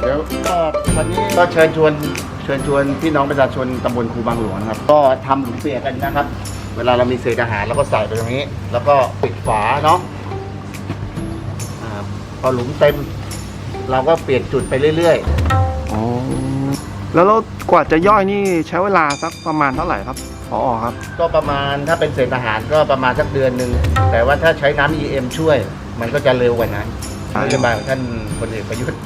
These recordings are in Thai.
เดี๋ยวก็วันนี้ก็เชิญชวนเชิญชวนพี่น้องประชาชนตำบลครูบางหลวงนะครับ ก็ทำหลุมเปียกกันนะครับ เวลาเรามีเศษอาหารเราก็ใส่ไปตรงนี้ แล้วก็ปิดฝาเนาะอ่าพอหลุมเต็ม เราก็เปลี่ยนจุดไปเรื่อยอ๋อแล้วเรากว่าจะย่อยนี่ใช้เวลาสักประมาณเท่าไหร่ครับพอครับ ๆ ก็ประมาณถ้าเป็นเศษอาหารก็ประมาณสักเดือนหนึ่งแต่ว่าถ้าใช้น้ำ EM ช่วย มันก็จะเร็วกว่านั้นใช่นโยบายของท่านพลเอกประยุทธ์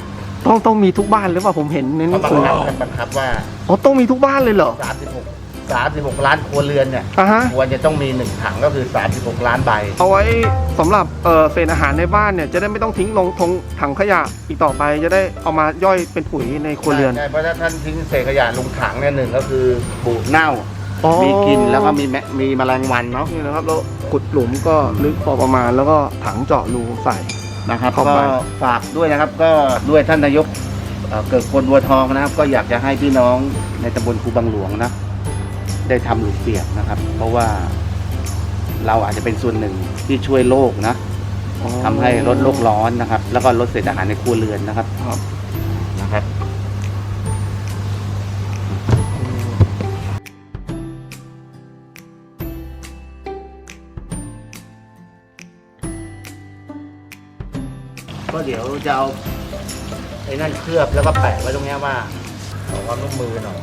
ต้องต้องมีทุกบ้านหรือเปล่าผมเห็นในหนัเขางบัสืงอคับท่านบังคับว่า อ๋อต้องมีทุกบ้านเลยเหรอ36 36 ล้านครัวเรือนเนี่ยอะฮะ ควรจะต้องมี1ถังก็คือ 36 ล้านใบ เอาไว้สำหรับเอ่อเศษอาหารในบ้านเนี่ยจะได้ไม่ต้องทิ้งลงทงถังขยะอีกต่อไปจะได้เอามาย่อยเป็นปุ๋ยในครัวเรือน ใช่เพราะถ้าท่านทิ้งเศษขยะลงถังเนี่ยหนึ่งก็คือบูดเน่า อ๋อ มีกลิ่นแล้วก็มีแมมีแมลงวันเนาะนี่นะครับแล้วขุดหลุมก็ลึกพอประมาณแล้วก็ถังเจาะรูใส่ นะครับเข้าก็ไปฝากด้วยนะครับก็ด้วยท่านนายกเอ่อเกิดคนบัวทองนะครับ ก็อยากจะให้พี่น้องในตำบลครูบางหลวงนะได้ทำหลุมเปียกนะครับ เพราะว่าเราอาจจะเป็นส่วนหนึ่งที่ช่วยโลกนะทำให้ลดโลกร้อนนะครับ แล้วก็ลดเศษอาหารในครัวเรือนนะครับครับนะครับ ก็เดี๋ยวจะเอาไอ้นั่นเคลือบแล้วก็แปะไว้ตรงเนี้ยว่าขอความร่วมมือหน่อย